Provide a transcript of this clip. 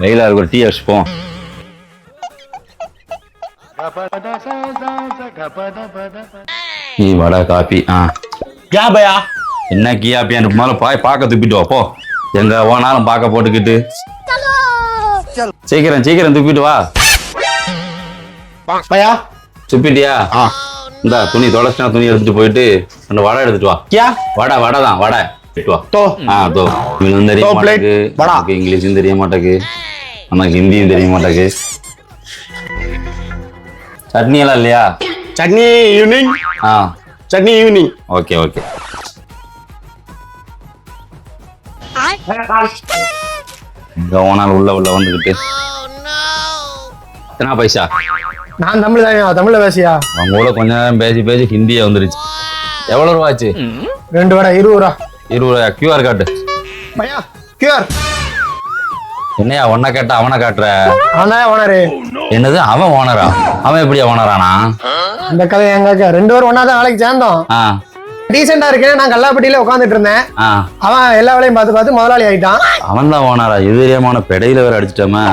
வெயிலாக ஒரு டீ அடிச்சுப்போம். நீ வடா காபி ஆ. கியா பயா என்ன கியா பியான்னு பாய் பார்க்க துப்பிட்டு வா போ. எங்க ஓனாலும் பார்க்க போட்டுக்கிட்டு. சீக்கிரம் சீக்கிரம் துப்பிட்டு வா. பயா? துப்பிட்டியா? இந்த துணி தொலைச்சினா துணி எடுத்துட்டு போயிட்டு அந்த வடை எடுத்துட்டு வா. கியா? வடை வடை தான் வடை. தெரிய மாட்டேங்குது இங்கிலீஷும் தெரிய மாட்டேங்குது ஆனா ஹிந்தியும் தெரிய மாட்டேங்குது சட்னி எல்லாம் இல்லையா? சட்னி ஈவினிங் ஆ. Chutney evening okay okay. இங்க உள்ள உள்ள வந்துகிட்டு எத்தனை பைசா? நான் தமிழ் தமிழ்ல பேசியா? அவங்க கூட கொஞ்ச நேரம் பேசி பேசி ஹிந்தியா வந்துருச்சு. எவ்வளவு ரூபாச்சு ரெண்டு வடை இருபது ரூபா. இருபது கியூஆர் காட்டு பையா கியூஆர் என்னையா ஒன்ன கேட்டா அவனை காட்டுற? அவனா ஓனரு என்னது அவன் ஓனரா அவன் எப்படியா ஓனரானா அந்த கதை எங்க ரெண்டு பேரும் ஒன்னா தான் வேலைக்கு சேர்ந்தோம். டீசெண்டா இருக்கேன். நான் கல்லாப்பட்டியில உட்காந்துட்டு இருந்தேன். அவன் எல்லா வேலையும் பார்த்து பார்த்து முதலாளி ஆயிட்டான். அவன் தான் ஓனரா எதிரியமான பெடையில வேற அடிச்சிட்டோமே.